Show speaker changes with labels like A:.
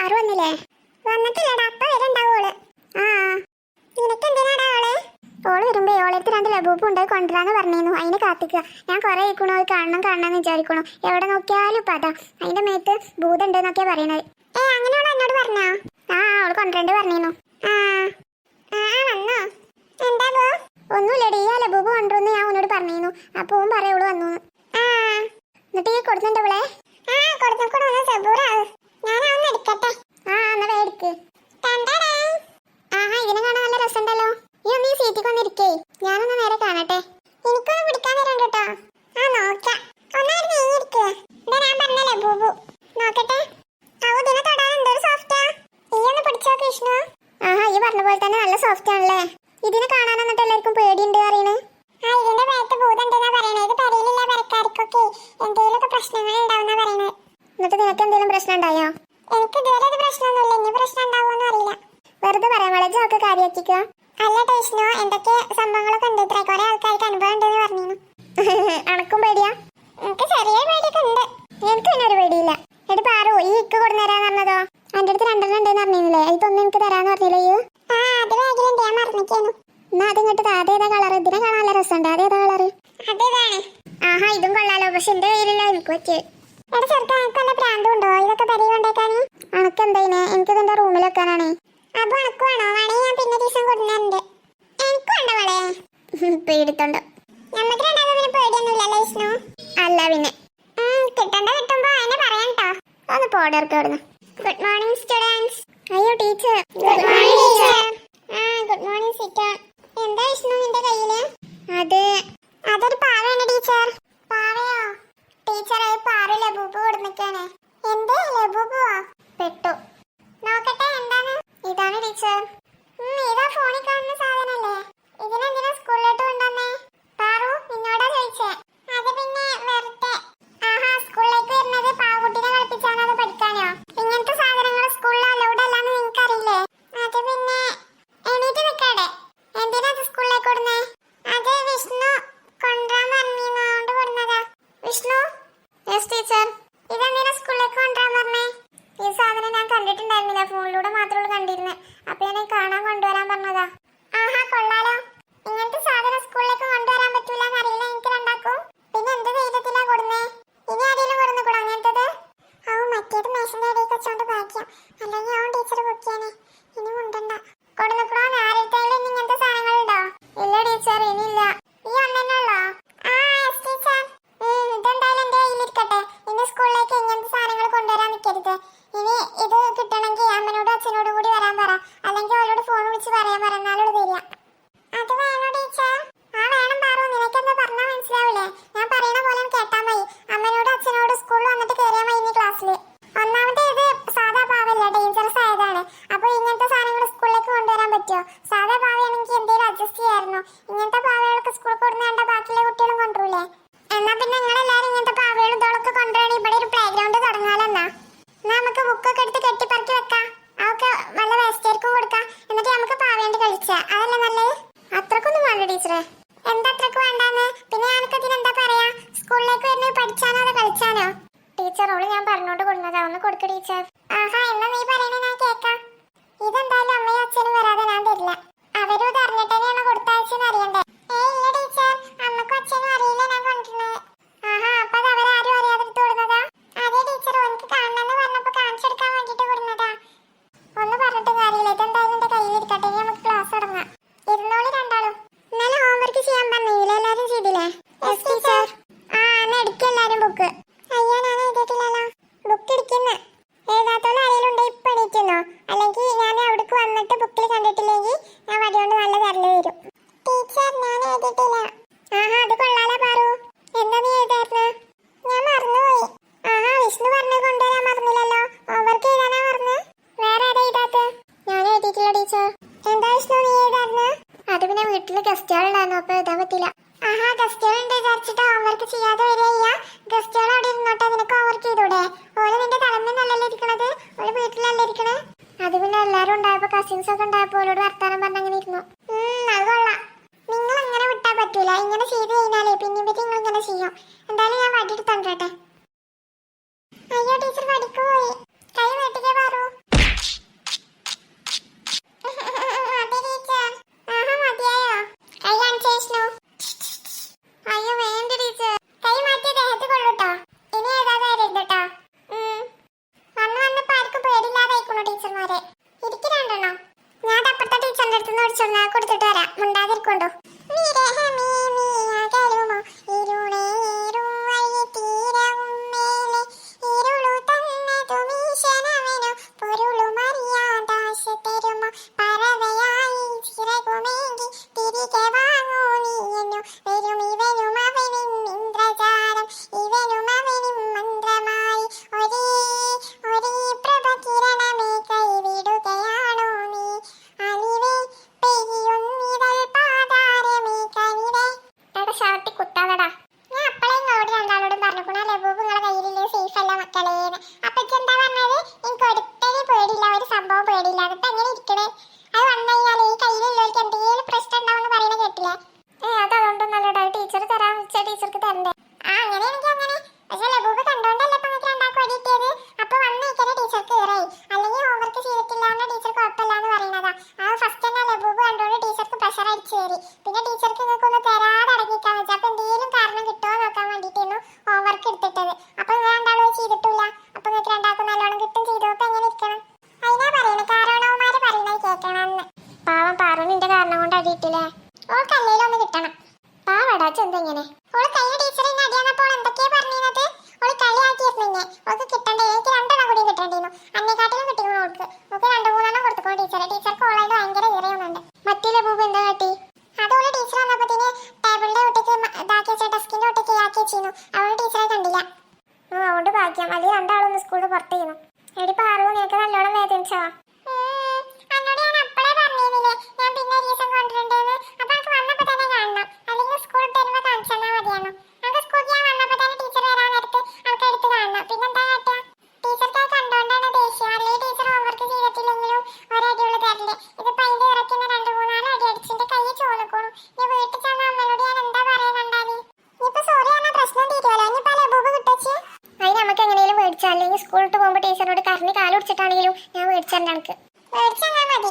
A: പാറു വന്നില്ലേ? വന്നിട്ടില്ലടാ അപ്പ വരണ്ടാവോൾ ആ നിനക്ക് എന്തിനാടാ അവളെ ഓൾ വരുമ്പോ ഓളെടുത്ത് രണ്ട് ലബൂപ്പ് ഉണ്ട് കൊണ്ടുവരാന്ന് പറഞ്ഞിരുന്നു. അതിന് കാത്തിക്കുക. ഞാൻ കുറെ ഇരിക്കണു അത് കാണണം കാണണം വിചാരിക്കണു. എവിടെ നോക്കിയാലും ഇപ്പൊ അതാ. അതിന്റെ മേത്ത് ഭൂതണ്ട് എന്നൊക്കെയാ പറയണത്. ഏ അങ്ങനെയുള്ള എന്നോട് പറഞ്ഞോ? ആ ഓൾ കൊണ്ടുവരണ്ട് പറഞ്ഞിരുന്നു. ആ ആ വന്നോ? എന്താ ബോ ഒന്നുമില്ലടി ആ ലബൂബ് കൊണ്ടുവന്ന് ഞാൻ ഒന്നോട് പറഞ്ഞിരുന്നു. അപ്പൊ ഓൻ പറയോൾ വന്നു എന്നിട്ട് ഈ കൊടുക്കുന്നുണ്ട് അവളെ ആ കൊടുത്തോണ്ട് സബൂറ. ഞാൻ എടുക്കട്ടെ. ആ എന്നാ വേ എടുക്ക്. ആഹാ ഇതിനെ കാണാൻ നല്ല രസമുണ്ടല്ലോ. നീ ഒന്ന് ഈ വന്നിരിക്കേ. ഞാനൊന്ന് നേരെ കാണട്ടെ. എനിക്കൊന്ന് പിടിക്കാൻ തരണ്ട കേട്ടോ ആ നോക്കാം. ഒന്നായിട്ട് നീങ്ങിയിരിക്കുക ഇതാ ഞാൻ പറഞ്ഞല്ലേ ബൂബു. നോക്കട്ടെ. ആ ഇതിനെ സോഫ്റ്റാ ഈ പിടിച്ചോ കൃഷ്ണു ആഹാ ഈ പറഞ്ഞ തന്നെ നല്ല സോഫ്റ്റ് ഇതിനെ കാണാൻ എന്നിട്ട് എല്ലാവർക്കും പേടിയുണ്ട് അറിയണേ ആ ഇതിന്റെ പേരത്ത് ഭൂതണ്ടെന്നാ പറയണേ. ഇത് പെരയിലുള്ള പെരക്കാർക്കൊക്കെ എന്തെങ്കിലുമൊക്കെ പ്രശ്നങ്ങൾ ഉണ്ടാവുന്ന പറയണേ. എന്നിട്ട് നിനക്ക് എന്തെങ്കിലും പ്രശ്നം ഉണ്ടായോ? എനിക്ക് ഇതുവരെ ഒരു പ്രശ്നമൊന്നുമില്ല. ഇനി പ്രശ്നം ഉണ്ടാവുമെന്ന് അറിയില്ല. വെറുതെ പറയാം വളരെ ജോക്ക് കാര്യമാക്കിക്കുക അല്ല ടേഷനോ എന്തൊക്കെ സംഭവങ്ങളൊക്കെ ഉണ്ട്? ഇത്ര കുറെ ആൾക്കാർക്ക് അനുഭവം ഉണ്ടെന്ന് പറഞ്ഞു അണക്കും പേടിയാ? എനിക്ക് ചെറിയ പേടിയൊക്കെ ഉണ്ട്. എനിക്ക് പിന്നെ ഒരു പേടിയില്ല. എന്നിട്ട് പാറു ഈ ഇക്ക് കൊടുന്നേരാന്ന് പറഞ്ഞതോ? എന്റെ അടുത്ത് രണ്ടെണ്ണം ഉണ്ടെന്ന് പറഞ്ഞില്ലേ ഇതൊന്നും എനിക്ക് തരാന്ന് പറഞ്ഞില്ലേ ആ അത് ബാഗിലുണ്ട് ഞാൻ മറന്നിരിക്കുന്നു എന്നാ അത് ഇങ്ങോട്ട് താ. അതേതാ കളർ ഇതിനെ കാണാൻ നല്ല രസമുണ്ട്. അതേതാ കളർ അതേതാണ്. ആഹാ ഇതും കൊള്ളാലോ. പക്ഷെ എന്റെ കയ്യിലില്ല. എനിക്ക് പറ്റിയ. എടാ ചെറുക്ക എനിക്ക് വല്ല പ്രാന്തമുണ്ടോ ഇതൊക്കെ പെരി കൊണ്ടേക്കാന്. അണക്ക് എന്തായിനെ എനിക്ക് ഇതെന്റെ റൂമിൽ വെക്കാനാണ്? അപ്പൊ അണക്ക് വേണോ? വേണമെങ്കിൽ ഞാൻ പിന്നെ ദിവസം കൊടുക്കുന്നുണ്ട്. എനിക്ക് വേണ്ട മോളെ. പേടിത്തോണ്ട്. നമുക്ക് രണ്ടാമതിന് പേടിയൊന്നുമില്ലല്ലോ വിഷ്ണു? അല്ല പിന്നെ. കിട്ടണ്ട കിട്ടുമ്പോ അതിനെ പറയാം കേട്ടോ ഒന്ന് പോടർക്ക് വിടുന്നു എന്താ അത്രയ്ക്ക് പിന്നെ ഞാനൊക്കെ ഇതിനെന്താ പറയാ? സ്കൂളിലേക്ക് വരുന്നത് പഠിച്ചാനോ കളിച്ചാനോ? ടീച്ചറോട് ഞാൻ പറഞ്ഞോണ്ട് കൊടുന്നതാ ഒന്ന് ആഹാ എന്നാ നീ പറയണേ ഞാൻ കേക്കാം. ഇതെന്തായാലും അമ്മയും അച്ഛനും വരാതെ ഞാൻ തരില്ല അവരും ഇത് അറിഞ്ഞിട്ട് തന്നെയാണ് അറിയണ്ടേ? ഏ ഇല്ല ടീച്ചർ അമ്മക്കും അച്ഛനും അറിയില്ല ഞാൻ കൊണ്ടിരുന്നത് ആഹാ അപ്പൊ അത് അവരാരും അറിയാതെ എടുത്ത് കൊടുന്നതാ അതെ ടീച്ചർ എനിക്ക് കാണണമെന്ന് പറഞ്ഞപ്പോ കാണിച്ചെടുക്കാൻ വേണ്ടിട്ട് കൊടുന്നതാ ഒന്ന് പറഞ്ഞിട്ട് കാര്യമില്ല ഇതെന്തായാലും എന്റെ കയ്യിലിരിക്കട്ടെ ഇനി നമുക്ക് ക്ലാസ് തുടങ്ങാം ഇരുന്നോളി രണ്ടാളും ഇന്നലെ ഹോംവർക്ക് ചെയ്യാൻ പറഞ്ഞില്ലേ എല്ലാരും ചെയ്തില്ലേ യെസ് ടീച്ചർ ആ എന്നാ എടുക്ക എല്ലാരും ബുക്ക് അയ്യോ ഞാൻ എഴുതിയിട്ടില്ലല്ലോ ബുക്ക് ഇരിക്കുന്ന എഴുതാത്തോളം ആരെങ്കിലും ഉണ്ടെ ഇപ്പൊ എണീക്കുന്നോ അല്ലെങ്കിൽ ഞാൻ അവിടേക്ക് വന്നിട്ട് ബുക്കിൽ കണ്ടിട്ടില്ലെങ്കിൽ ഞാൻ വടിയോണ്ട് നല്ല തരൽ വരും ടീച്ചർ ഞാൻ എഴുതിയിട്ടില്ല ആഹാ അത് കൊള്ളാലോ പാറു എന്താ നീ എഴുതായിരുന്നു ഞാൻ മറന്നുപോയി ആഹാ വിഷ്ണു പറഞ്ഞു കൊണ്ടുവരാൻ മറന്നില്ലല്ലോ ഹോംവർക്ക് എഴുതാനാ പറഞ്ഞു വേറെ ആരാ എഴുതാത്ത ഞാൻ എഴുതിയിട്ടില്ല ടീച്ചർ എന്താ വിഷ്ണു നീ എഴുതായിരുന്നു അത് പിന്നെ വീട്ടിൽ ഗസ്റ്റുകൾ ഉണ്ടായിരുന്നു അപ്പൊ എഴുതാൻ പറ്റില്ല ആഹാ ഗസ്റ്റുകൾ ഉണ്ട് ഹോംവർക്ക് ചെയ്യാതെ വരിക. ഗസ്റ്റുകൾ അവിടെ ഇരുന്നോട്ടെ നിനക്ക് ഓവർ ചെയ്തൂടെ? ഓൽ നിന്റെ തലമെന്നല്ലല്ലോ ഇരിക്കണത്? ഓൽ വീട്ടിലല്ലേ ഇരിക്കണേ? അത് പിന്നെ എല്ലാരും ഉണ്ടായപ്പോ കസിൻസ് ഒക്കെ ഉണ്ടായപ്പോ ഓലോട് വർത്താനം പറഞ്ഞ അങ്ങനെ ഇരുന്നു. അത് കൊള്ളാം. നിങ്ങൾ അങ്ങനെ വിട്ടാ പറ്റൂല. ഇങ്ങനെ ചെയ്ത് കഴിഞ്ഞാലേ പിന്നെ നിങ്ങൾ ഇങ്ങനെ ചെയ്യും. പുറത്ത് ചെയ്യണം എടി പാറു നിനക്ക് നല്ലോണം വേദനിച്ചോ? പിടിച്ചിട്ടാണെങ്കിലും ഞാൻ മേടിച്ചു തരണം എനിക്ക് മേടിച്ചാൽ മതി.